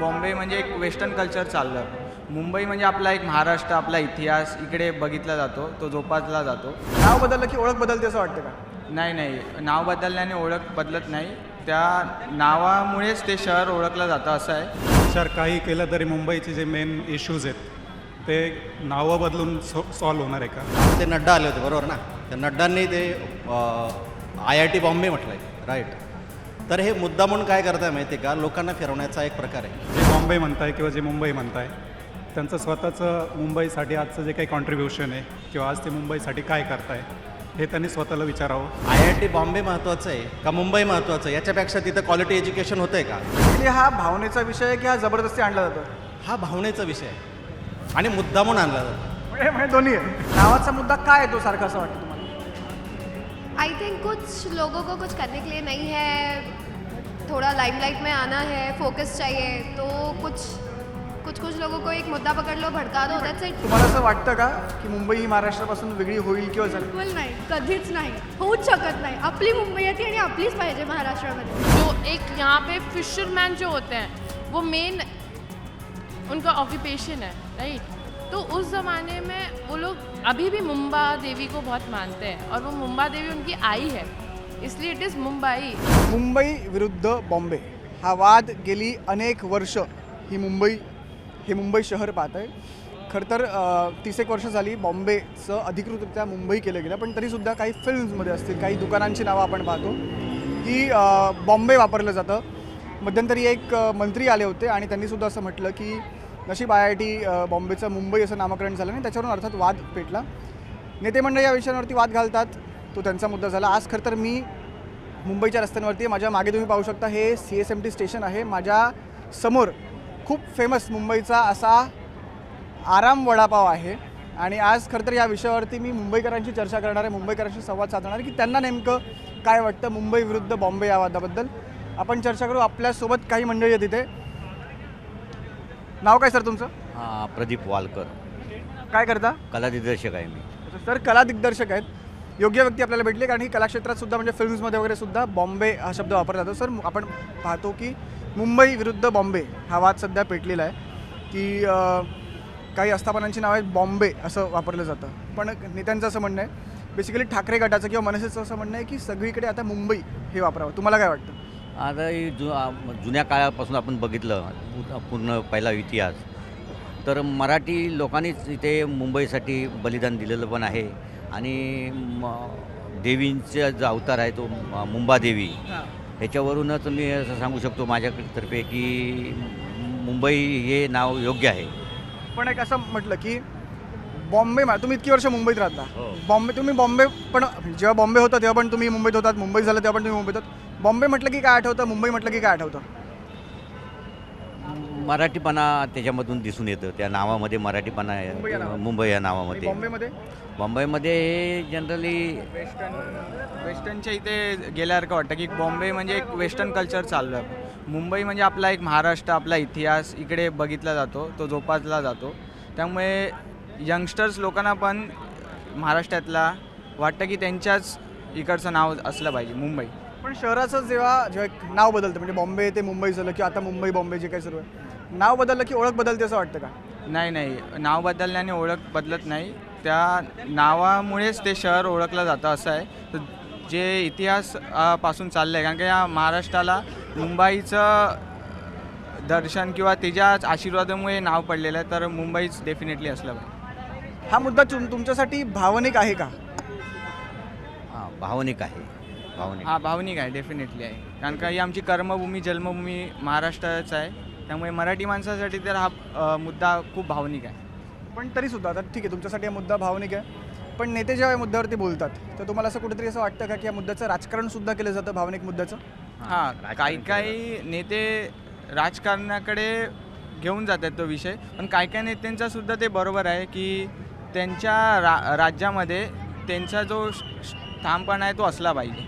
बॉम्बे म्हणजे एक western culture चाललं. मुंबई म्हणजे आपला एक महाराष्ट्र आपला इतिहास इकडे बघितला जातो तो जोपासला जातो. नाव बदललं की ओळख बदलते असं वाटतं का? नाही नाही. नाव बदलल्याने ओळख बदलत नाही. त्या नावामुळेच ते शहर ओळखलं जातं असं आहे. सर काही केलं तरी मुंबईचे जे मेन इश्यूज आहेत ते नावं बदलून सॉ सॉल्व्ह होणार आहे का? ते नड्डा आले होते बरोबर ना? त्या नड्डांनी ते आय आय टी बॉम्बे म्हटलं आहे राईट तर हे मुद्दा म्हणून काय करताय माहिती आहे का? लोकांना फिरवण्याचा एक प्रकार आहे. जे बॉम्बे म्हणताय किंवा जे मुंबई म्हणताय त्यांचं स्वतःचं मुंबईसाठी आजचं जे काही कॉन्ट्रीब्युशन आहे किंवा आज ते मुंबईसाठी काय करताय हे त्यांनी स्वतःला विचारावं. आय आय टी बॉम्बे महत्त्वाचं आहे का मुंबई महत्त्वाचं आहे? याच्यापेक्षा तिथं क्वालिटी एज्युकेशन होतं आहे का? Basically हा भावनेचा विषय आहे की हा जबरदस्ती आणला जातो. हा भावनेचा विषय आहे. आणि मुद्दा म्हणून आणला जातो. म्हणजे म्हणजे दोन्ही आहे. नावाचा मुद्दा काय आहे तो सारखा असं वाटतं तुम्हाला? आई थिंक कुछ लोगों को कुछ करने के लिए नहीं है थोड़ा लाइमलाइट में आना है फोकस चाहिए तो कुछ कुछ कुछ लोगों को एक मुद्दा पकड़ लो भड़का दो दैट्स इट तुम्हाला असं वाटतं का की मुंबई ही महाराष्ट्रापासून वेगळी होईल किंवा झाली? बिलकुल नाही कधीच नाही होऊच शकत नाही. आपली मुंबई आहे ती आणि आपलीच पाहिजे महाराष्ट्रामध्ये. जो एक यहाँ पे फिशरमैन जो होते हैं वो मेन उनका ऑक्यूपेशन है राइट तो उस ज़माने में वो लोग अभी भी मुंबा देवी को बहुत मानते हैं और वो मुंबा देवी उनकी आई है। इसलिए इट इज़ मुंबई. मुंबई विरुद्ध बॉम्बे. हा वाद गेली अनेक वर्ष ही मुंबई हे मुंबई शहर पाहत आहे. खरं तर तीस एक वर्ष झाली बॉम्बेचं अधिकृतरित्या मुंबई केलं गेलं पण तरीसुद्धा काही फिल्म्समध्ये असतील काही दुकानांची नावं आपण पाहतो की बॉम्बे वापरलं जातं. मध्यंतरी एक मंत्री आले होते आणि त्यांनीसुद्धा असं म्हटलं की नशीब आय आय टी बॉम्बेचं मुंबई असं नामकरण झालं आणि त्याच्यावरून अर्थात वाद पेटला. नेते मंडळ या विषयांवरती वाद घालतात. तो त्यांचा मुद्दा झाला. आज खरं तर मी मुंबईच्या रस्त्यांवरती आहे. माझ्या मागे तुम्ही पाहू शकता हे C S M T station आहे. माझ्यासमोर खूप फेमस मुंबईचा असा आराम वडापाव आहे. आणि आज खरं तर या विषयावरती मी मुंबईकरांशी चर्चा करणार आहे मुंबईकरांशी संवाद साधणार आहे की त्यांना नेमकं काय वाटतं मुंबई विरुद्ध बॉम्बे या वादाबद्दल. आपण चर्चा करू. आपल्यासोबत काही मंडळी आहेत तिथे नाव काय सर तुमचं? हां प्रदीप वालकर. काय करता? कला दिग्दर्शक आहे मी. सर कला दिग्दर्शक आहेत. योग्य व्यक्ती आपल्याला भेटले. कारण की कलाक्षेत्रात सुद्धा म्हणजे फिल्म्समध्ये वगैरे सुद्धा बॉम्बे हा शब्द वापरला जातो. सर आपण पाहतो की मुंबई विरुद्ध बॉम्बे हा वाद सध्या पेटलेला आहे. की काही आस्थापनांची नाव आहेत बॉम्बे असं वापरलं जातं. पण नेत्यांचं असं म्हणणं आहे बेसिकली ठाकरे गटाचं किंवा मनसेचं असं म्हणणं आहे की सगळीकडे आता मुंबई हे वापरावं. तुम्हाला काय वाटतं? आता जु जुन्या काळापासून आपण बघितलं पूर्ण पहिला इतिहास. तर मराठी लोकांनीच इथे मुंबईसाठी बलिदान दिलेलं पण आहे. आणि म- देवींचा जो अवतार आहे तो मुंबादेवी ह्याच्यावरूनच मी असं सांगू शकतो माझ्यातर्फे की मुंबई हे नाव योग्य आहे. पण एक असं म्हटलं की बॉम्बे मा तुम्ही इतकी वर्ष मुंबईत राहता. हो. बॉम्बे तुम्ही बॉम्बे पण जेव्हा बॉम्बे होतं तेव्हा पण तुम्ही मुंबईत होतात मुंबई झालं तेव्हा पण तुम्ही मुंबईत होतात. बॉम्बे म्हटलं की काय आठवतं? मुंबई म्हटलं की काय आठवतं? मराठीपणा त्याच्यामधून दिसून येतं. त्या नावामध्ये मराठीपणा मुंबई या आहे नावात. मुंबई या आणि नावामध्ये बॉम्बेमध्ये मुंबईमध्ये हे जनरली वेस्टर्न वेस्टर्नच्या इथे गेल्यासारखं वाटतं की बॉम्बे म्हणजे एक वेस्टर्न कल्चर चाललं. मुंबई म्हणजे आपला एक महाराष्ट्र आपला इतिहास इकडे बघितला जातो तो जोपासला जातो. त्यामुळे यंगस्टर्स लोकांना पण महाराष्ट्रातला वाटतं की त्यांच्याच इकडचं नाव असलं पाहिजे मुंबई. पण शहराचं जेव्हा जेव्हा एक नाव बदलतं म्हणजे बॉम्बे ते मुंबई झालं किंवा आता मुंबई बॉम्बे जे काही सुरू आहे. नाव बदललं की ओळख बदलते असं वाटतं का? नाही नाही. नाव बदलल्याने ओळख बदलत नाही. त्या नावामुळेच ते शहर ओळखलं जातं असं आहे. तर जे इतिहासपासून चाललं आहे कारण की या महाराष्ट्राला मुंबईचं दर्शन किंवा त्याच्याच आशीर्वादामुळे नाव पडलेलं आहे तर मुंबईच डेफिनेटली असलं पाहिजे. हा मुद्दा तुम तुमच्यासाठी भावनिक आहे का? हां भावनिक आहे. भावनिक. हा भावनिक आहे डेफिनेटली आहे. कारण का ही आमची कर्मभूमी जन्मभूमी महाराष्ट्राच आहे. त्यामुळे मराठी माणसासाठी तर हा मुद्दा खूप भावनिक आहे. पण तरीसुद्धा आता ठीक आहे तुमच्यासाठी हा मुद्दा भावनिक आहे. पण नेते जेव्हा या मुद्द्यावरती बोलतात तर तुम्हाला असं कुठेतरी असं वाटतं का की या मुद्द्याचं राजकारण सुद्धा केलं जातं भावनिक मुद्द्याचं? हां काही काही नेते राजकारणाकडे घेऊन जातात तो विषय पण काही काही नेत्यांचा सुद्धा ते बरोबर आहे की त्यांच्या रा राज्यामध्ये त्यांचा जो ठामपणा आहे तो असला पाहिजे.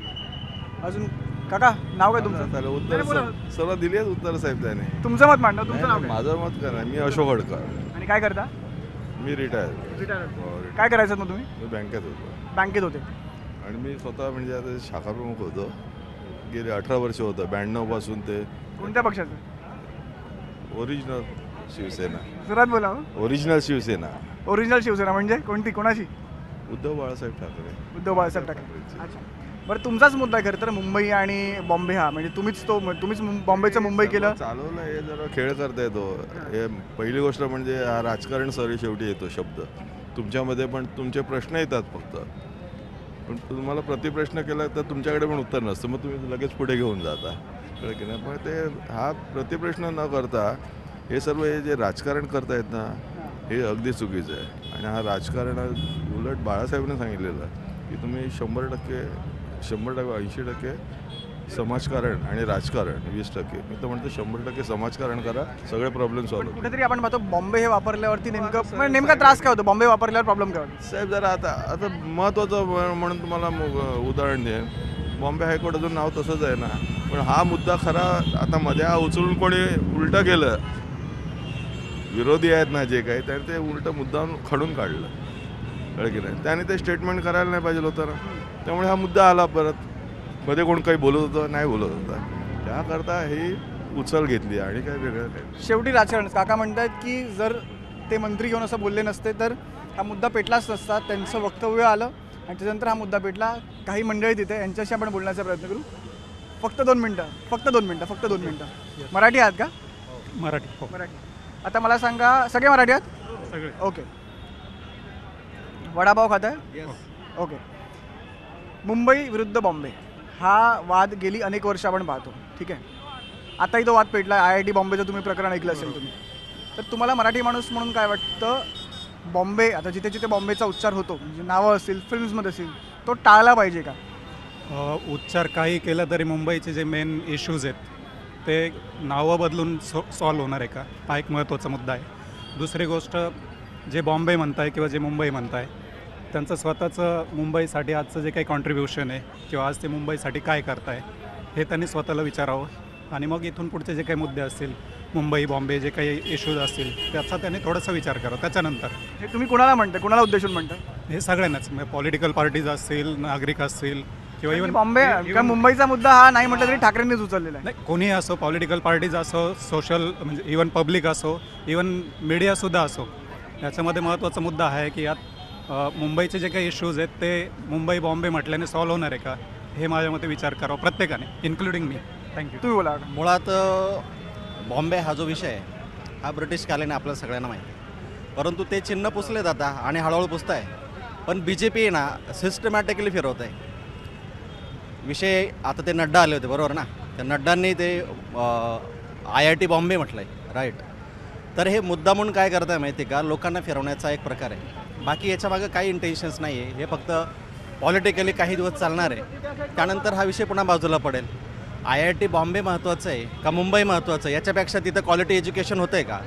अजून काका नाव काय तुमचं? उत्तर नाही, बोला. स- सर्व दिली आहेत उत्तर साहेब त्याने. तुमचं मत मांडा तुमचं नाव नाही, काय? माझं मत काय नाही. मी अशोक हडकर. आणि काय करता? मी रिटायर रिटायर काय करायचं मग तुम्ही? मी बँकेत होतो. बँकेत होते. आणि मी स्वतः म्हणजे आता शाखा प्रमुख होतो. गेले अठरा वर्ष होतं. ब्याण्णवपासून ते कोणत्या पक्षाचं? ओरिजिनल शिवसेना. जोरात बोला हो. ओरिजिनल शिवसेना. ओरिजिनल शिवसेना म्हणजे? कोणती? कोणाची? उद्धव बाळासाहेब ठाकरे. उद्धव बाळासाहेब ठाकरे. अच्छा. बरं तुमचाच मुद्दा आहे खरं तर मुंबई आणि बॉम्बे हा. म्हणजे तुम्हीच तो तुम्हीच मुं- बॉम्बेचं मुंबई केलं. चालवलं हे जरा खेळ करता येतो हे पहिली गोष्ट म्हणजे हा राजकारण सरी शेवटी येतो शब्द. तुमच्यामध्ये पण तुमचे प्रश्न येतात फक्त. पण तुम्हाला प्रतिप्रश्न केला तर तुमच्याकडे पण उत्तर नसतं. मग तुम्ही लगेच पुढे घेऊन जाता. कळलं की नाही? पण ते हा प्रतिप्रश्न न करता हे सर्व हे जे राजकारण करतायत ना हे अगदी चुकीचं आहे. आणि हा राजकारण उलट बाळासाहेबांनी सांगितलेलं की तुम्ही शंभर टक्के शंभर टक्के ऐंशी टक्के समाजकारण आणि राजकारण वीस टक्के. मी तर म्हणतो शंभर टक्के समाजकारण करा सगळे प्रॉब्लेम सॉल्व्ह कुठेतरी आपण पाहतो बॉम्बे हे वापरल्यावरती नेमकं म्हणजे नेमका त्रास काय होतो? बॉम्बे वापरल्यावर प्रॉब्लेम काय होतो? साहेब जरा आता आता महत्त्वाचं म्ह- म्हणून तुम्हाला मग उदाहरण देईन. बॉम्बे हायकोर्टाचं नाव तसंच आहे ना. पण हा मुद्दा खरा आता मध्ये हा उचलून कोणी उलटं केलं. विरोधी आहेत ना जे काही त्याने ते उलटं मुद्दा खडून काढलं. कळलं की नाही त्याने ते स्टेटमेंट करायला नाही पाहिजे होतं ना त्यामुळे हा मुद्दा आला परत. मध्ये कोण काही बोलत होतं नाही बोलत होता. त्याकरता ही उचल घेतली आणि काय वेगळं काय शेवटी राजकारण. काका म्हणतात की जर ते मंत्री घेऊन असं बोलले नसते तर हा मुद्दा पेटलाच नसता. त्यांचं वक्तव्य आलं आणि त्याच्यानंतर हा मुद्दा पेटला. काही मंडळी तिथे यांच्याशी आपण बोलण्याचा प्रयत्न करू. फक्त दोन मिनटं. फक्त दोन मिनटं फक्त दोन मिनटं. मराठी आहात का? मराठी. हो. मराठी. आता मला सांगा सगळे मराठी आहात? सगळे. ओके. वडापाव खात आहे ओके मुंबई विरुद्ध बॉम्बे. हा वाद गेली अनेक वर्ष आपण पाहतो. ठीक आहे? आताही तो वाद पेटला आय आय टी बॉम्बेचं तुम्ही प्रकरण ऐकलं असेल तुम्ही. तर तुम्हाला मराठी माणूस म्हणून काय वाटतं? बॉम्बे आता जिथे जिथे बॉम्बेचा उच्चार होतो म्हणजे नावं असतील फिल्म्समध्ये असतील तो टाळला पाहिजे का? उच्चार काही केलं तरी मुंबईचे जे मेन इश्यूज आहेत ते नावं बदलून सो सॉल्व्ह होणार आहे का? हा एक महत्त्वाचा मुद्दा आहे. दुसरी गोष्ट जे बॉम्बे म्हणताय किंवा जे मुंबई म्हणताय त्यांचं स्वतःचं मुंबईसाठी आजचं जे काही कॉन्ट्रीब्युशन आहे किंवा आज ते मुंबईसाठी काय करताय हे त्यांनी स्वतःला विचारावं. आणि मग इथून पुढचे जे काही मुद्दे असतील मुंबई बॉम्बे जे काही इश्यूज असतील त्याचा त्यांनी थोडासा विचार करावा. त्याच्यानंतर. हे तुम्ही कुणाला म्हणता? कुणाला उद्देशून म्हणता? हे सगळ्यांनाच. म्हणजे पॉलिटिकल पार्टीज असतील नागरिक असतील किंवा इव्हन बॉम्बे किंवा मुंबईचा मुद्दा हा नाही म्हटलं तरी ठाकरेंनीच उचललेला आहे. नाही कोणीही असो पॉलिटिकल पार्टीज असो सोशल म्हणजे इवन पब्लिक असो इवन मीडियासुद्धा असो याच्यामध्ये महत्त्वाचा मुद्दा आहे की यात मुंबईचे जे काही इश्यूज आहेत ते मुंबई बॉम्बे म्हटल्याने सॉल्व्ह होणार आहे का? हे माझ्या मते विचार करावा प्रत्येकाने इन्क्लुडिंग मी थँक्यू तुम्ही बोला मुळात बॉम्बे हा जो विषय आहे हा ब्रिटिश कालीन आपल्या सगळ्यांना माहिती आहे. परंतु ते चिन्ह पुसले जाता आणि हळूहळू पुसत आहे पण बी जे पी ना सिस्टमॅटिकली फिरवत आहे विषय आता ते नड्डा आले होते बरोबर ना? त्या नड्डांनी ते आय आय टी बॉम्बे म्हटलं आहे राईट तर हे मुद्दा म्हणून काय करताय माहिती आहे का? लोकांना फिरवण्याचा एक प्रकार आहे. बाकी याच्यामागं काही इंटेन्शन्स नाही आहे हे फक्त पॉलिटिकली काही दिवस चालणार आहे. त्यानंतर हा विषय पुन्हा बाजूला पडेल. आय आय टी बॉम्बे महत्त्वाचं आहे का मुंबई महत्त्वाचं आहे? याच्यापेक्षा तिथं क्वालिटी एज्युकेशन होतं आहे का?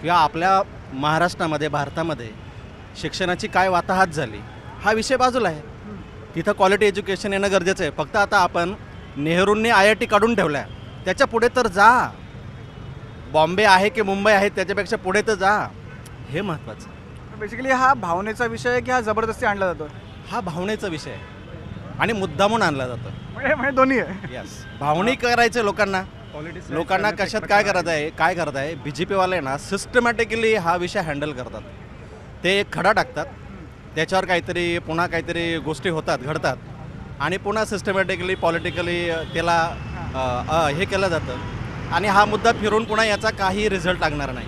किंवा आपल्या महाराष्ट्रामध्ये भारतामध्ये शिक्षणाची काय वाताहात झाली? हा विषय बाजूला आहे. तिथं क्वालिटी एज्युकेशन येणं गरजेचं आहे. फक्त आता आपण नेहरूंनी आय आय टी काढून ठेवल्या. त्याच्या पुढे तर जा. बॉम्बे आहे की मुंबई आहे त्याच्यापेक्षा पुढे तर जा. हे महत्त्वाचं बेसिकली हा भावनेचा विषय आहे की हा जबरदस्ती आणला जातो हा भावनेचा विषय आहे. आणि मुद्दामून आणला जातो. म्हणजे म्हणजे दोन्ही आहे. यस भावनिक करायचं लोकांना. लोकांना कशात काय करत आहे काय करत आहे बी जे पीवाले ना सिस्टमॅटिकली हा विषय हँडल करतात. ते एक खडा टाकतात. त्याच्यावर काहीतरी पुन्हा काहीतरी गोष्टी होतात घडतात. आणि पुन्हा सिस्टमॅटिकली पॉलिटिकली त्याला अ, अ, हे केलं जातं. आणि हा मुद्दा फिरून पुन्हा याचा काही रिझल्ट लागणार नाही.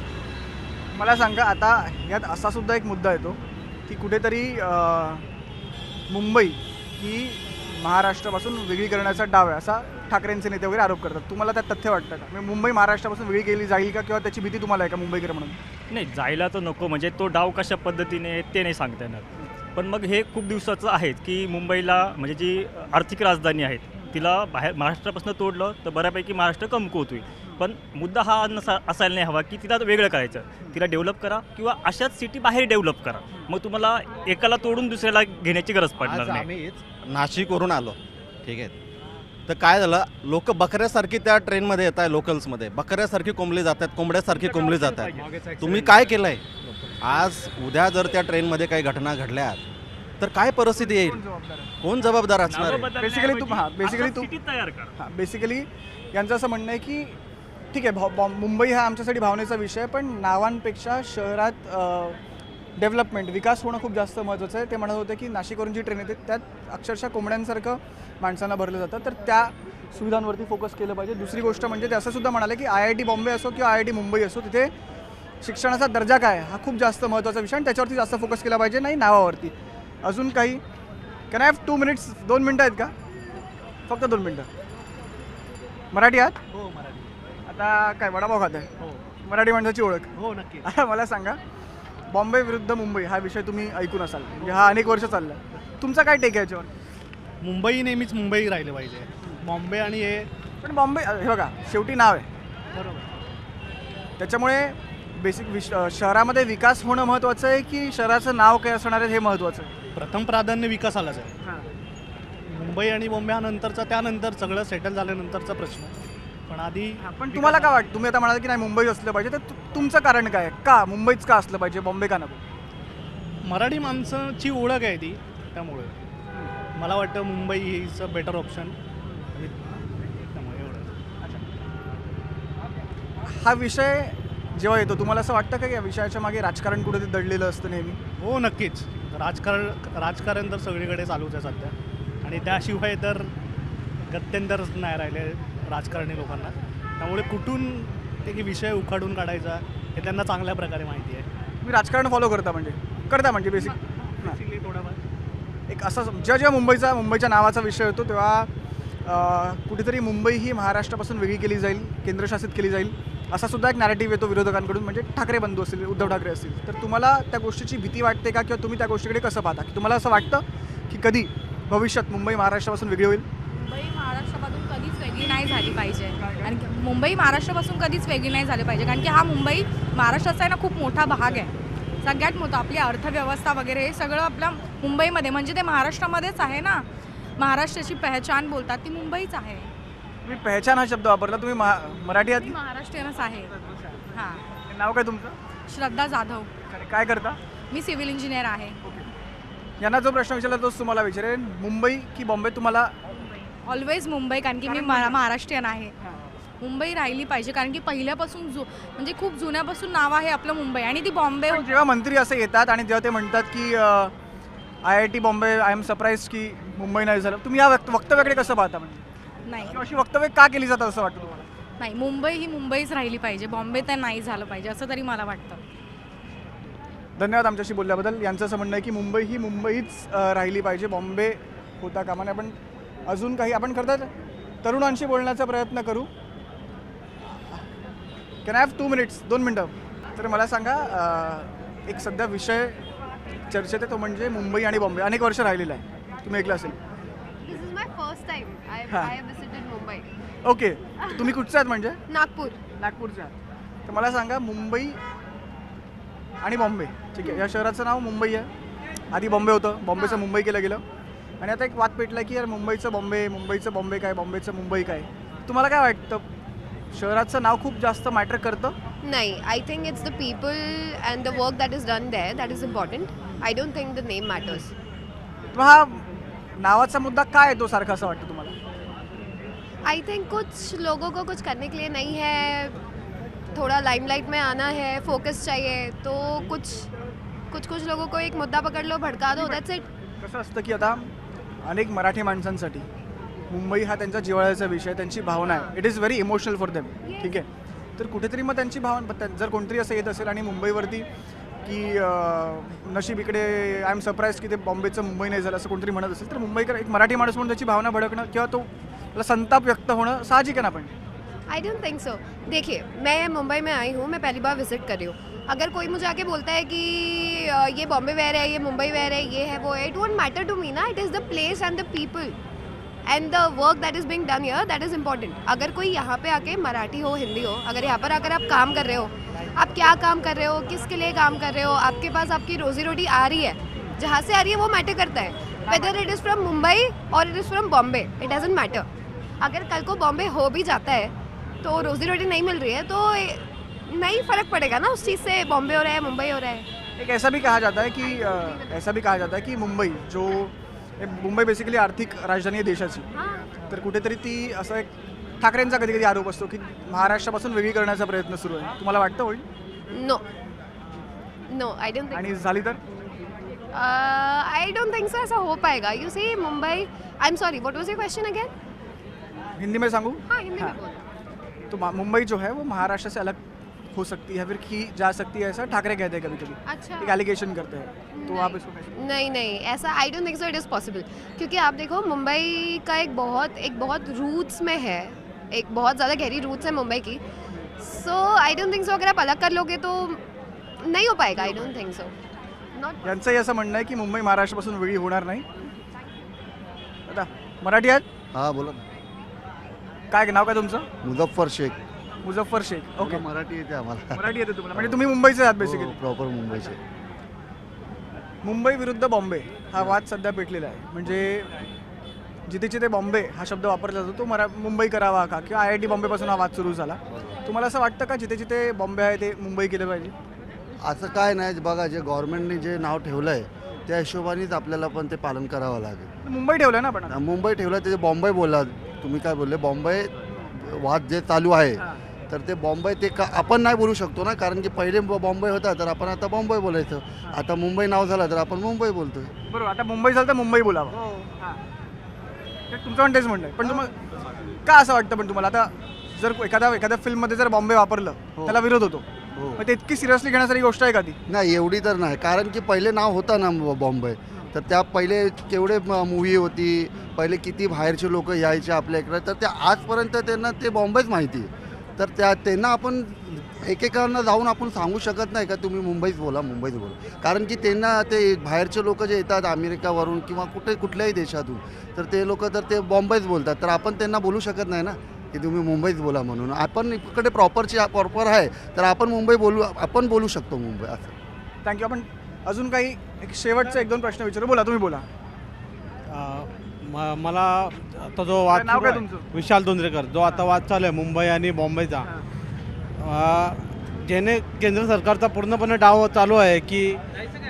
मला सांगा आता यात असा सुद्धा एक मुद्दा येतो की कुठेतरी मुंबई ही महाराष्ट्रापासून वेगळी करण्याचा डाव आहे असा ठाकरेंचे नेते वगैरे आरोप करतात. तुम्हाला त्यात तथ्य वाटतं का? म्हणजे मुंबई महाराष्ट्रापासून वेगळी केली जाईल का किंवा त्याची भीती तुम्हाला आहे का मुंबईकर म्हणून? नाही जायला तर नको. म्हणजे तो डाव कशा पद्धतीने ते नाही सांगता येणार. पण मग हे खूप दिवसाचं आहे की मुंबईला म्हणजे जी आर्थिक राजधानी आहे तिला बाहेर महाराष्ट्रापासून तोडलं तर बऱ्यापैकी महाराष्ट्र कमकुवत होईल. पण मुद्दा हा नसा असायला नाही हवा की तिला वेगळं करायचं. तिला डेव्हलप करा किंवा अशाच सिटी बाहेर डेव्हलप करा. मग तुम्हाला एकाला तोडून दुसऱ्याला घेण्याची गरज पडणार नाही. नाशिकवरून आलो. ठीक आहे. तर काय झालं? लोक बकऱ्यासारखी त्या ट्रेनमध्ये येत आहे लोकल्समध्ये. बकऱ्यासारखी कोंबली जातात कोंबड्यासारखी कोंबली जातात तुम्ही काय केलं आहे आज उद्या जर त्या ट्रेनमध्ये काही घटना घडल्या तर काय परिस्थिती येईल? कोण जबाबदार असणार आहे? Basically तुम- हा, basically तू- सिटी तयार करा. हां बेसिकली यांचं असं म्हणणं आहे की ठीक आहे भाव बॉम मुंबई हा आमच्यासाठी भावनेचा विषय आहे पण नावांपेक्षा शहरात डेव्हलपमेंट विकास होणं खूप जास्त महत्त्वाचं आहे. ते म्हणत होते की नाशिकवरून जी ट्रेन येते त्यात अक्षरशः कोंबड्यांसारखं माणसांना भरलं जातं. तर त्या सुविधांवरती फोकस केलं पाहिजे. दुसरी गोष्ट म्हणजे ते असं सुद्धा म्हणाले की आय आय टी बॉम्बे असो किंवा आय आय टी मुंबई असो तिथे शिक्षणाचा दर्जा काय हा खूप जास्त महत्त्वाचा विषय आणि त्याच्यावरती जास्त फोकस केला पाहिजे नाही नावावरती. अजून काही? Can I have two minutes दोन मिनटं आहेत का? फक्त दोन मिनटं. मराठी आहात? हो मराठी. आता काय वडापाव खात आहे हो. मराठी माणसाची ओळख. हो नक्की. आता मला सांगा बॉम्बे विरुद्ध मुंबई हा विषय तुम्ही ऐकून असाल. म्हणजे हा अनेक वर्ष चालला तुमचा काय टेक आहे याच्यावर? मुंबई नेहमीच मुंबई राहिले पाहिजे. बॉम्बे आणि हे पण बॉम्बे हे बघा शेवटी नाव आहे. बरोबर. त्याच्यामुळे बेसिक विश शहरामध्ये विकास होणं महत्त्वाचं आहे की शहराचं नाव काय असणार आहे हे महत्त्वाचं आहे? प्रथम प्राधान्य विकासालाच आहे. मुंबई आणि बॉम्बे हा नंतरचा त्यानंतर सगळं सेटल झाल्यानंतरचा प्रश्न पण आधी पण तुम्हाला काय वाटतं? तुम्ही आता म्हणाल की नाही मुंबई असलं पाहिजे तर तु- तुमचं कारण काय? आहे का मुंबईच का असलं पाहिजे? बॉम्बे का नको? मराठी माणसाची ओळख आहे ती त्यामुळे. मला वाटतं Mumbai is a better option त्यामुळे एवढं. हा विषय जेव्हा येतो तुम्हाला असं वाटतं का की या विषयाच्या मागे राजकारण कुठेतरी दडलेलं असतं नेहमी? हो नक्कीच. राजकारण राजकारण तर सगळीकडे चालूच आहे सध्या. आणि त्याशिवाय तर गत्यंतरच नाही राहिले राजकारणी लोकांना. त्यामुळे कुठून ते विषय उखाडून काढायचा हे त्यांना चांगल्या प्रकारे माहिती आहे. तुम्ही राजकारण फॉलो करता म्हणजे? करता म्हणजे बेसिक थोडंफार. एक असा जेव्हा जेव्हा मुंबईचा मुंबईच्या नावाचा विषय होतो तेव्हा कुठेतरी मुंबई ही महाराष्ट्रापासून वेगळी केली जाईल केंद्रशासित केली जाईल. असा सुद्धा एक नॅरेटिव्ह येतो विरोधकांकडून म्हणजे ठाकरे बंधू असतील उद्धव ठाकरे असतील. तर तुम्हाला त्या गोष्टीची भीती वाटते का किंवा तुम्ही त्या गोष्टीकडे कसं पाहता? की तुम्हाला असं वाटतं की कधी भविष्यात मुंबई महाराष्ट्रापासून वेगळी होईल? मुंबई महाराष्ट्रापासून कधीच वेगळी नाही झाली पाहिजे. कारण की मुंबई महाराष्ट्रापासून कधीच वेगळी नाही झाली पाहिजे. कारण की हा मुंबई महाराष्ट्राचा आहे ना खूप मोठा भाग आहे. सगळ्यात मोठा आपली अर्थव्यवस्था वगैरे हे सगळं आपल्या मुंबईमध्ये म्हणजे ते महाराष्ट्रामध्येच आहे ना. महाराष्ट्राची पहचान बोलतात ती मुंबईच आहे. तुम्ही पहचान हा शब्द वापरला तुम्ही महा मराठी मी आहात महाराष्ट्रीयनच आहे. हां. नाव काय तुमचं? श्रद्धा जाधव. काय करता? मी सिव्हिल इंजिनियर आहे. यांना जो प्रश्न विचारला तोच तुम्हाला विचारेन. मुंबई की बॉम्बे तुम्हाला? ऑलवेज मुंबई कारण की मी महा- महाराष्ट्रीयन आहे. मुंबई राहिली पाहिजे कारण की पहिल्यापासून जु म्हणजे खूप जुन्यापासून नाव आहे आपलं मुंबई. आणि ती बॉम्बे पण जेव्हा मंत्री असे येतात आणि जेव्हा ते म्हणतात की I I T Bombay I am surprise की मुंबई नाही झालं तुम्ही या वक्त वक्तव्याकडे कसं पाहता म्हणजे? नाही. किंवा अशी वक्तव्य का केली जातात असं वाटतं तुम्हाला? नाही मुंबई ही मुंबईच राहिली पाहिजे. बॉम्बे तर नाही झालं पाहिजे असं तरी मला वाटतं. धन्यवाद आमच्याशी बोलल्याबद्दल. यांचं असं म्हणणं आहे की मुंबई ही मुंबईच अ, राहिली पाहिजे. बॉम्बे होता कामा नये आपण अजून काही आपण करतात? तरुणांशी बोलण्याचा प्रयत्न करू. Can I have two minutes दोन मिनटं. तर मला सांगा अ, एक सध्या विषय चर्चेत आहे तो म्हणजे मुंबई आणि बॉम्बे. अनेक वर्ष राहिलेला आहे. तुम्ही ऐकलं असेल. This is my first time I हा. I have visited Mumbai. Okay तुम्ही कुठचे आहात म्हणजे? नागपूर. नागपूरचे आहात. तर मला सांगा मुंबई आणि बॉम्बे. ठीक आहे या शहराचं नाव मुंबई आहे. आधी बॉम्बे होतं. बॉम्बेचं मुंबई केलं गेलं. आणि आता एक वाद पेटला की यार मुंबईचं बॉम्बे मुंबईचं बॉम्बे काय बॉम्बेचं मुंबई काय? तुम्हाला काय वाटतं? शहराचं नाव खूप जास्त मॅटर करतं? नाही I think it's the people and the work that is done there that is important I don't think the name matters हा नावाचा मुद्दा काय येतो सारखा असं वाटतं आई थिंक कुछ लोगों को कुछ करने के लिए नहीं है। थोड़ा लाइमलाइट में आना है फोकस चाहिए तो कुछ कुछ कुछ लोगों को एक मुद्दा पकड़ लो भड़का दो दैट्स इट कसं असतं की आता अनेक मराठी माणसांसाठी मुंबई हा त्यांचा जिव्हाळ्याचा विषय त्यांची भावना आहे. It is very emotional for them ठीक आहे? तर कुठेतरी मग त्यांची भावना जर कोणतरी असं येत असेल आणि मुंबईवरती की नशीब इकडे आय एम सरप्राईज की ते बॉम्बेचं मुंबई नाही झालं असं कोणतरी म्हणत असेल तर मुंबईकर एक मराठी माणूस म्हणून त्याची भावना भडकणं किंवा तो त्याला संताप व्यक्त होणं साहजिक आहे ना पण आई डोंट थिंक सो देखिए मैं मुंबई में आई हूँ मैं पहली बार विज़िट कर रही हूँ। अगर कोई मुझे आके बोलता है कि अ, ये बॉम्बे वेयर है ये मुंबई वेयर है ये है वो है it won't matter to me ना it is the place and the people and the work that is being done here that is important अगर कोई यहाँ पे आके मराठी हो हिंदी हो अगर यहाँ पर आकर आप काम कर रहे हो आप क्या काम कर रहे हो किसके लिए काम कर रहे हो आपके पास आपकी रोजी रोटी आ रही है जहाँ से आ रही है वो मैटर करता है। Whether it is from Mumbai और it is from Bombay it doesn't matter अगर कल को बॉम्बे हो भी जाता है तो रोजी रोटी नहीं मिल रही है तो नहीं फ़र्क पड़ेगा ना उस चीज़ से बॉम्बे हो रहा है मुंबई हो रहा है। एक ऐसा भी कहा जाता है कि ऐसा भी कहा जाता है कि मुंबई जो मुंबई बेसिकली आर्थिक राजधानी आहे देशाची तर कुठेतरी ती असं एक ठाकरेंचा कधी कधी आरोप असतो की महाराष्ट्रापासून वेगळी करण्याचा प्रयत्न सुरू आहे. तुम्हाला वाटतं होईल? No no I don't think आणि झाली तर? आई डोंट थिंक सो ऐसा हो पाएगा you see Mumbai I am sorry what was your question again Hindi में सांगू? हाँ हिंदी हाँ। बोलो। तो मुंबई जो है वो महाराष्ट्र से अलग हो सकती है फिर की जा सकती है ऐसा? ठाकरे कहते हैं कभी कभी अच्छा। एक एलिगेशन करते हैं। तो आप इसको कैसे नहीं नहीं ऐसा I don't think so it is possible क्योंकि आप देखो मुंबई का एक बहुत एक बहुत रूट्स में है। एक बहुत ज़्यादा गहरी रूट्स है मुंबई की। So I don't think so अगर आप अलग कर लोगे तो नहीं हो पाएगा I don't think so not यांचंही असं म्हणणं आहे की मुंबई महाराष्ट्रापासून वेगळी होणार नाही? आता मराठी आहेत हा बोला ना. काय नाव काय तुमचं? मुझफ्फर शेख. मुझफ्फर शेख. ओके मराठी येते आम्हाला. मराठी येते तुम्हाला. म्हणजे तुम्ही मुंबईचे आहात बेसिकली प्रॉपर मुंबईचे मुंबई विरुद्ध बॉम्बे हा वाद सध्या पेटलेला आहे. म्हणजे जिथे जिथे बॉम्बे हा शब्द वापरला जातो तो मरा मुंबई करावा का? किंवा आय आय टी बॉम्बेपासून हा वाद सुरू झाला. तुम्हाला असं वाटतं का जिथे जिथे बॉम्बे आहे ते मुंबई केलं पाहिजे? असं काय नाही. बघा जे गव्हर्नमेंटने जे नाव ठेवलं आहे त्या हिशोबानेच आपल्याला पण ते पालन करावं लागेल. मुंबई ठेवलं ना आपण मुंबई ठेवलं ते बॉम्बे बोला तुम्ही काय बोलले बॉम्बे वाद जे चालू आहे तर ते बॉम्बे ते का आपण नाही बोलू शकतो ना कारण की पहिले बॉम्बे होता तर आपण आता बॉम्बे बोलायचं. आता मुंबई नाव झालं तर आपण मुंबई बोलतोय. बरोबर आता मुंबई झालं तर मुंबई बोलावं. हां. ते तुमचं पण तेच म्हणणं आहे. पण तुम्हाला का असं वाटतं पण तुम्हाला? आता जर एखाद्या एखाद्या फिल्ममध्ये जर बॉम्बे वापरलं त्याला विरोध होतो. हो. मग ते इतकी सिरियसली घेण्यासारखी गोष्ट आहे का ती? नाही एवढी तर नाही. कारण की पहिले नाव होता ना बॉम्बे. तर त्या पहिले केवढे मूवी होती पहिले किती बाहेरचे लोक यायचे आपल्या इकडे तर त्या आजपर्यंत त्यांना ते बॉम्बेच माहिती आहे. तर त्या त्यांना आपण एकेकांना जाऊन आपण सांगू शकत नाही का तुम्ही मुंबईच बोला मुंबईच बोला. कारण की त्यांना ते बाहेरचे लोक जे येतात अमेरिकावरून किंवा कुठे कुठल्याही देशातून तर ते लोक तर ते बॉम्बेच बोलतात. तर आपण त्यांना बोलू शकत नाही ना की तुम्ही मुंबईच बोला म्हणून. आपण इकडे प्रॉपरची प्रॉपर आहे तर आपण मुंबई बोलू आपण बोलू शकतो मुंबई असं. थँक्यू आपण अजून काही एक शेवटचा एक दोन प्रश्न विचारू. बोला तुम्ही बोला. म- मला आता जो वाद नाव सुरू आहे, तुमचं? विशाल दोंद्रेकर जो आता वाद चालू आहे मुंबई आणि बॉम्बेचा. अ, ज्याने केंद्र सरकारचा पूर्णपणे डाव चालू आहे की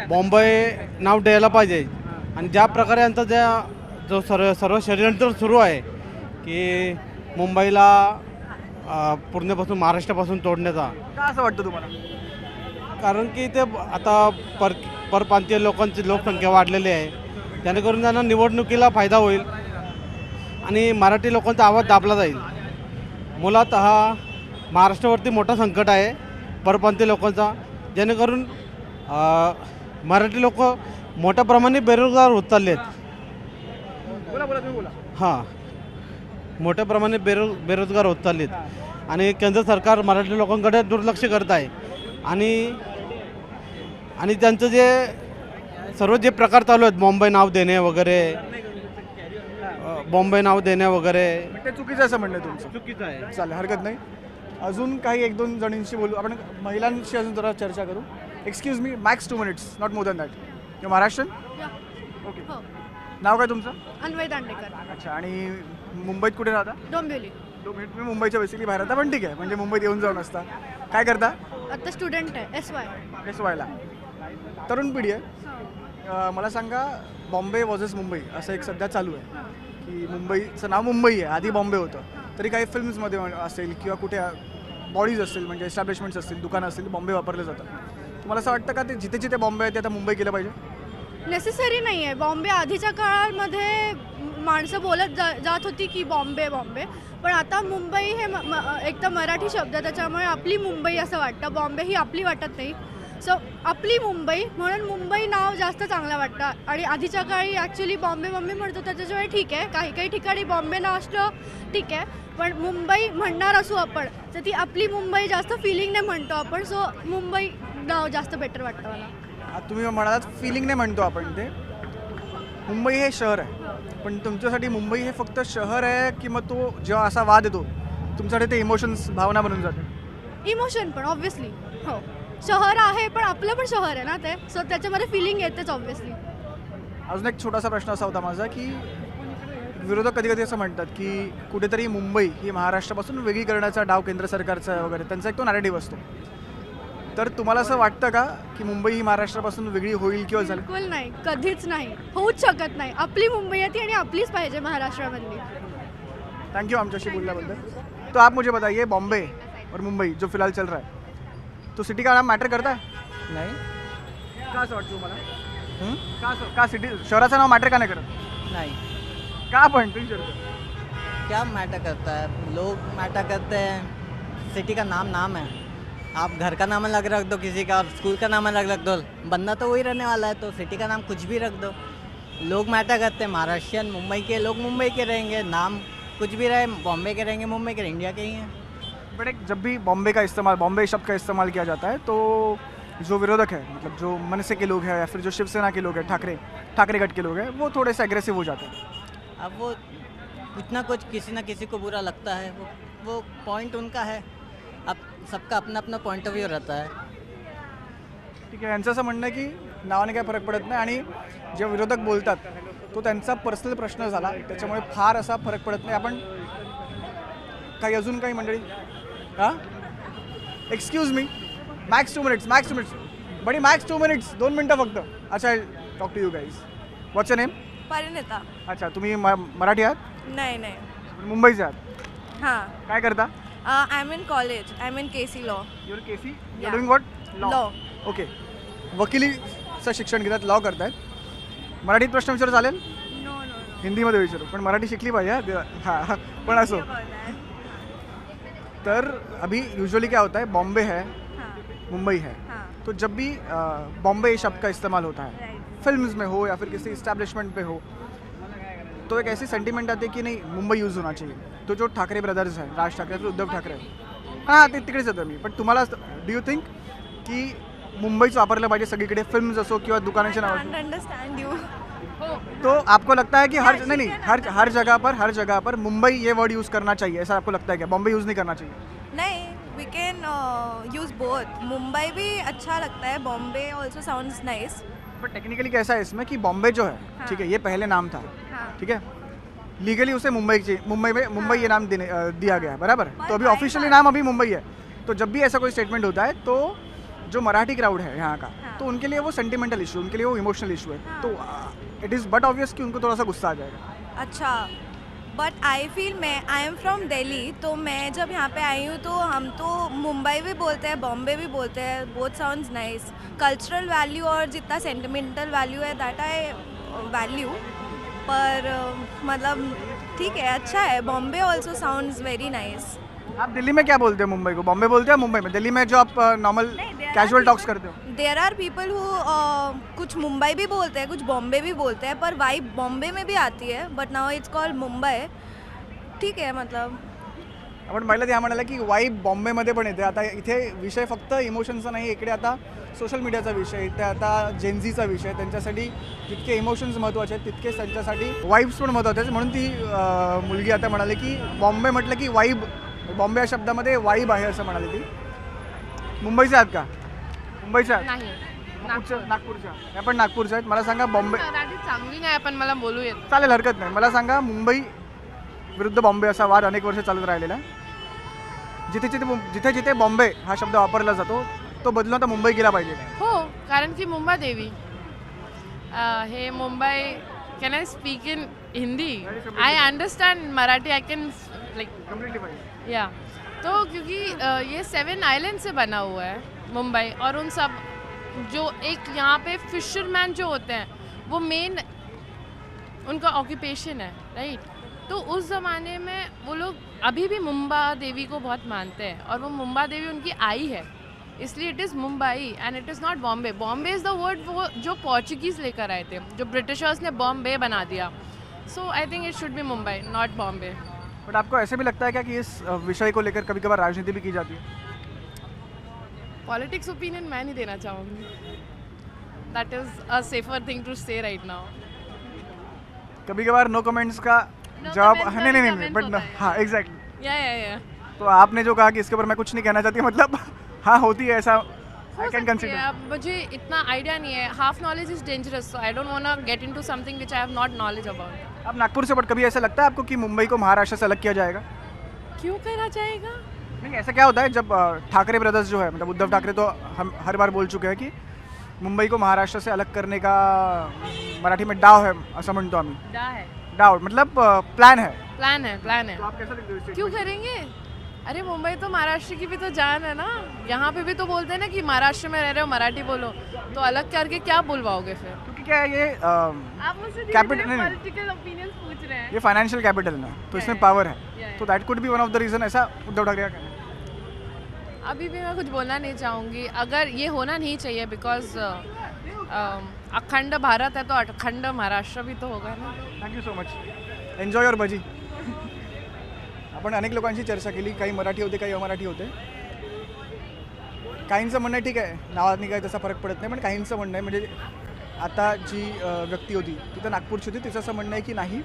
बॉम्बे नाव द्यायला पाहिजे. आणि ज्या प्रकारे यांचा ज्या जो सर्व सर्व षडयंत्र सुरू आहे की मुंबईला अ, पूर्णपासून महाराष्ट्रापासून तोडण्याचा. का असं वाटतं तुम्हाला? कारण की ते आता पर परप्रांतीय लोकांची लोकसंख्या वाढलेली आहे. जेणेकरून त्यांना निवडणुकीला फायदा होईल आणि मराठी लोकांचा आवाज दाबला जाईल. मुळात हा महाराष्ट्रावरती मोठा संकट आहे परप्रांतीय लोकांचा. जेणेकरून मराठी लोक मोठ्या प्रमाणे बेरोजगार होत चालले आहेत बोला बोला तुम्ही बोला हां मोठ्या प्रमाणे बेरो बेरोजगार होत चालले आहेत आणि केंद्र सरकार मराठी लोकांकडे दुर्लक्ष करत आहे. आणि आणि त्यांचं जे सर्व जे प्रकार चालू आहेत बॉम्बे नाव देणे वगैरे बॉम्बे नाव देणे वगैरे. ते चुकीचं असं म्हणणं आहे तुमचं. चुकीचं आहे. चालेल हरकत नाही. अजून काही एक दोन जणींशी बोलू. आपण महिलांशी अजून जरा चर्चा करू. Excuse me max two minutes not more than that you Maharashtrian? Okay हो. नाव काय तुमचं? अन्वय दांडेकर. अच्छा आणि मुंबईत कुठे राहता? डोंबिवली. तुम्ही मुंबईच्या बेसिकली बाहेर राहता पण ठीक आहे. म्हणजे मुंबईत येऊन जाऊन असता. काय करता? आता स्टुडंट आहे एस वाय एस वायला तरुण पिढी आहे. अं, मला सांगा बॉम्बे वॉजेस मुंबई असं एक सध्या चालू आहे. की मुंबईचं नाव मुंबई आहे आधी बॉम्बे होतं. तरी काही फिल्म्समध्ये असेल किंवा कुठे बॉडीज असतील म्हणजे एस्टॅब्लिशमेंट्स असतील दुकानं असतील बॉम्बे वापरलं जातं तुम्हाला असं वाटतं का ते जिथे जिथे बॉम्बे आहे ते आता मुंबई केलं पाहिजे? नेसेसरी नाही आहे बॉम्बे आधीच्या काळामध्ये माणसं बोलत जा जात होती की बॉम्बे बॉम्बे. पण आता मुंबई हे म- म- एक तर मराठी शब्द आहे, त्याच्यामुळे आपली मुंबई असं वाटतं. बॉम्बे ही आपली वाटत नाही. सो आपली मुंबई म्हणून मुंबई नाव जास्त चांगलं वाटतं. आणि आधीच्या काळी ॲक्च्युली बॉम्बे बॉम्बे म्हणतो त्याच्यामुळे ठीक आहे. काही काही ठिकाणी बॉम्बे नाव असलं ठीक आहे. पण मुंबई म्हणणार असू आपण तर ती आपली मुंबई जास्त फिलिंगने म्हणतो आपण. सो मुंबई नाव जास्त बेटर वाटतं मला. तुम्ही म्हणालात फिलिंगने म्हणतो आपण ते. मुंबई हे शहर आहे. पण तुमच्यासाठी मुंबई हे फक्त शहर आहे की मग तो जेव्हा असा वाद येतो तुमच्यासाठी ते इमोशन्स भावना बनून जाते? इमोशन पण ऑब्व्हियसली हो. शहर आहे पण आपलं पण शहर आहे ना ते. सो त्याच्यामध्ये फिलिंग येतेच ऑब्व्हियसली अजून एक छोटासा प्रश्न असा होता माझा की विरोधक कधी कधी असं म्हणतात की कुठेतरी मुंबई ही महाराष्ट्रापासून वेगळी करण्याचा डाव केंद्र सरकारचा वगैरे. त्यांचा एक तो नॅरेटिव्ह असतो. तर तुम्हाला असं वाटतं का की मुंबई ही महाराष्ट्रापासून वेगळी होईल किंवा झाली? बिलकुल नाही. कधीच नाही. होऊच शकत नाही. आपली मुंबई आहे ती आणि आपलीच पाहिजे महाराष्ट्रामधली. थैंक यू आमच्याशी बोलल्याबद्दल. तो आप मुझे बताइए बॉम्बे और मुंबई जो फिलहाल चल रहा है। तो सिटी का नाम मॅटर करता है? नाही। का असं वाटतं तुम्हाला? का असं का सिटी शहराचं नाव मॅटर का नाही करत? नहीं। का पण तुम्ही विचारतो क्या मैटर करता है? लोग मैटर करते हैं। सिटी का नाम नाम है। आप घर का नाम अलग रख दो किसी का और स्कूल का नाम अलग रख दो। बंदा तो वही रहने वाला है तो सिटी का नाम कुछ भी रख दो। लोग मैटर करते हैं महाराष्ट्रियन मुंबई के लोग मुंबई के रहेंगे नाम कुछ भी रहे बॉम्बे के रहेंगे मुंबई के इंडिया के ही हैं। बट एक जब भी बॉम्बे का इस्तेमाल बॉम्बे शब्द का इस्तेमाल किया जाता है तो जो विरोधक है मतलब जो मनसे के लोग हैं या फिर जो शिवसेना के लोग हैं ठाकरे ठाकरे गट के लोग हैं वो थोड़े से एग्रेसिव हो जाते हैं। अब वो कुछ ना कुछ किसी ना किसी को बुरा लगता है वो वो पॉइंट उनका है। सबका अपना अपना पॉइंट ऑफ व्यू रहता है। ठीक आहे यांचं असं म्हणणं आहे की नावाने काय फरक पडत नाही आणि जे विरोधक बोलतात तो त्यांचा पर्सनल प्रश्न झाला. त्याच्यामुळे फार असा फरक पडत नाही. आपण काही अजून काही मंडळी हां? Excuse me max two minutes max two minutes buddy max two minutes दोन मिनटं फक्त. अच्छा talk to you guys what's name Parinita. अच्छा तुम्ही म मराठी आहात? नाही नाही. मुंबईचे आहात. हां. काय करता? Am in college I am in K C law your KC Yeah. You doing what law okay वकिलीचं शिक्षण घेतात लॉ करतायत. मराठीत प्रश्न विचारू चालेल? नो नो हिंदीमध्ये विचारू. पण मराठी शिकली पाहिजे हा. हा हा. पण असो. तर अभी यूजुअली क्या होता है? बॉम्बे है मुंबई है. तो जब भी बॉम्बे शब्द का इस्तेमाल होता है फिल्म्स में हो या फिर किसी इस्टेब्लिशमेंट पे हो तो एक ऐसी सेंटीमेंट आती है की नाही मुंबई यूज होना चाहिए। तो जो ठाकरे ब्रदर्स हैं राज ठाकरे फिर उद्धव ठाकरे हां। ते तिकडेच येतो मी. पण तुम्हाला डू यू थिंक की मुंबईच वापरलं पाहिजे सगळीकडे फिल्म्स असो किंवा दुकानाचे नाव असो अंडरस्टैंड यू तो आपको लगता है कि हर नहीं नहीं हर हर जगह पर हर जगह पर मुंबई ये वर्ड यूज़ करना चाहिए ऐसा आपको लगता है क्या? बॉम्बे यूज़ नहीं करना चाहिए? नहीं we can use both Mumbai भी अच्छा लगता है Bombay also sounds nice but technically कैसा है इसमें कि बॉम्बे जो है हाँ। ठीक है ये पहले नाम था हाँ। ठीक है? लीगली उसे मुंबई मुंबई में मुंबई ये नाम दिया गया है बराबर? तो अभी ऑफिशियली नाम अभी मुंबई है। तो जब भी ऐसा कोई स्टेटमेंट होता है तो जो मराठी क्राउड है यहाँ का हाँ। तो उनके लिए वो सेंटिमेंटल इशू उनके लिए वो इमोशनल इशू है। तो इट इज़ बट ऑब्वियस कि उनको थोड़ा सा गुस्सा आ जाएगा। अच्छा बट आई फील मैं आई एम फ्रॉम दिल्ली तो मैं जब यहाँ पे आई हूँ तो हम तो मुंबई भी बोलते हैं बॉम्बे भी बोलते हैं both sound nice cultural value और जितना सेंटिमेंटल वैल्यू है दैट आई वैल्यू पर uh, मतलब ठीक है अच्छा है. Bombay also sound very nice आप दिल्ली में क्या बोलते हो मुंबई को? बॉम्बे बोलते हो मुंबई में? दिल्ली में जो आप नॉर्मल कैजुअल टॉक्स करते हो। देर आर पीपल हु कुछ मुंबई भी बोलते हैं कुछ बॉम्बे भी बोलते हैं पर वाइब बॉम्बे में भी आती है but now it's called Mumbai. ठीक आहे मतलब। आपण महिला त्या म्हणाल्या की वाईब बॉम्बेमध्ये पण येते. आता इथे विषय फक्त इमोशनचा नाही इकडे आता सोशल मीडियाचा विषय इथे आता जेन्झीचा विषय त्यांच्यासाठी जितके इमोशन्स महत्त्वाचे आहेत तितकेच त्यांच्यासाठी वाईब्स पण महत्त्वाचे म्हणून ती मुलगी आता म्हणाली की बॉम्बे म्हटलं की वाईब बॉम्बे या शब्दामध्ये वाईब आहे असं म्हणाली ती. मुंबईच्या आहात का? मुंबईच्या आहात? नाही. नागपूरच्या नागपूरच्या या पण नागपूरच्या आहेत. मला सांगा बॉम्बे मराठी चांगली नाही पण मला बोलू येत चालेल हरकत नाही. मला सांगा मुंबई विरुद्ध बॉम्बे असा वाद अनेक वर्ष चालत राहिलेला आहे. जिथे जिथे जिथे जिथे बॉम्बे हा शब्द वापरला जातो तो बदलून आता मुंबई गेला पाहिजे. हो कारण की मुंबा देवी हे Mumbai can I speak in Hindi I understand Marathi. I can like completely पाहिजे या। तो क्योंकि ये सेवन आइलैंड से बना हुआ है, मुंबई, और उन सब जो एक यहाँ पे फिशरमैन जो होते हैं, वो मेन उनका ऑक्यूपेशन है राइट तो उस ज़माने में वो लोग अभी भी मुंबा देवी को बहुत मानते हैं, और वो मुंबा देवी उनकी आई है। इसलिए it is Mumbai and it is not Bombay Bombay is the word वो, जो पोर्चुगीज़ लेकर आए थे, जो ब्रिटिशर्स ने बॉम्बे बना दिया। So I think it should be Mumbai not Bombay but आपको ऐसे भी लगता है क्या कि इस विषय को लेकर कभी कभार राजनीति भी की जाती है? पॉलिटिक्स ओपिनियन मैं नहीं देना चाहूँगी। That is a safer thing to say right now कभी कभार नो कमेंट्स का No जवाब हाँ, नहीं नहीं नहीं बट हाँ। एग्जैक्टली या या या तो आपने जो कहा कि इसके ऊपर मैं कुछ नहीं कहना चाहती मतलब हाँ होती है ऐसा आई कैन कंसिडर मुझे इतना आइडिया नहीं है। Half knowledge is dangerous so I don't want get into something which I have not knowledge about आप नागपुर से बट कभी ऐसा लगता है आपको कि मुंबई को महाराष्ट्र से अलग किया जाएगा? क्यों करा जाएगा? नहीं ऐसा क्या होता है जब ठाकरे ब्रदर्स जो है मतलब उद्धव ठाकरे तो हम हर बार बोल चुके हैं कि मुंबई को महाराष्ट्र से अलग करने का मराठी में डाव है असमन तो आम्ही। है। डाव मतलब प्लान है। प्लान है प्लान है। तो आप कैसा क्यों करेंगे? अरे मुंबई तो महाराष्ट्र की भी तो जान है ना। यहाँ पे भी तो बोलते हैं ना कि महाराष्ट्र में रह रहे हो मराठी बोलो। तो अलग करके क्या बुलवाओगे फिर? क्योंकि क्या है ये अम, आप मुझसे Capital- नहीं, नहीं। पॉलिटिकल ओपिनियंस पूछ रहे हैं। ये फाइनेंशियल कैपिटल ना तो इसमें पावर है। तो that could be one of the reason ऐसा उद्धव ठाकरे का अभी भी मैं कुछ बोलना नहीं चाहूँगी। अगर ये होना नहीं चाहिए बिकॉज़ अखंड भारत है तो अखंड महाराष्ट्र भी तो होगा ना। Thank you so much enjoy your bhaji आपण अनेक लोकांशी चर्चा केली. काही मराठी होते काही अमराठी होते. काहींचं म्हणणं आहे ठीक आहे. नावाने काही तसा फरक पडत नाही पण काहींचं म्हणणं आहे. म्हणजे आता जी व्यक्ती होती तिथं नागपूरची होती. तिचं असं म्हणणं आहे की नाही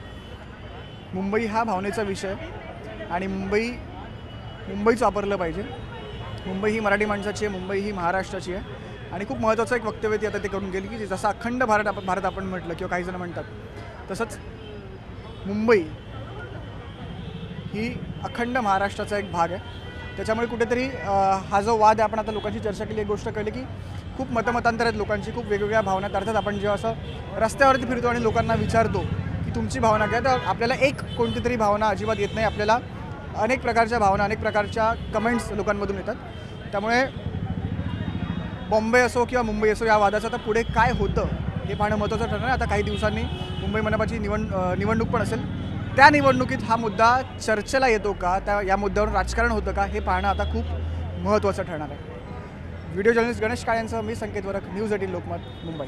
मुंबई हा भावनेचा विषय आणि मुंबई मुंबईच वापरलं पाहिजे. मुंबई ही मराठी माणसाची आहे मुंबई ही महाराष्ट्राची आहे. आणि खूप महत्त्वाचं एक वक्तव्य ती आता ते करून गेली की जसं अखंड भारत आपण भारत आपण म्हटलं किंवा काही जण म्हणतात तसंच मुंबई ही अखंड महाराष्ट्राचा एक भाग आहे. त्याच्यामुळे कुठेतरी हा जो वाद आहे आपण आता लोकांची चर्चा केली एक गोष्ट कळली की खूप मतमतांतर आहेत लोकांची खूप वेगवेगळ्या भावना अर्थात आपण जेव्हा असं रस्त्यावरती फिरतो आणि लोकांना विचारतो की तुमची भावना काय तर आपल्याला एक कोणती तरी भावना अजिबात येत नाही. आपल्याला अनेक प्रकारच्या भावना अनेक प्रकारच्या कमेंट्स लोकांमधून येतात. त्यामुळे बॉम्बे असो किंवा मुंबई असो या वादाचं आता पुढे काय होतं हे पाहणं महत्त्वाचं ठरणार आता काही दिवसांनी मुंबई मनपाची निवड निवडणूक पण असेल. त्या निवडणुकीत हा मुद्दा चर्चेला येतो का? त्या या मुद्द्यावरून राजकारण होतं का? हे पाहणं आता खूप महत्त्वाचं ठरणार आहे. व्हिडिओ जर्नलिस्ट गणेश काळेंसह मी संकेत वरक न्यूज एटीन लोकमत मुंबई.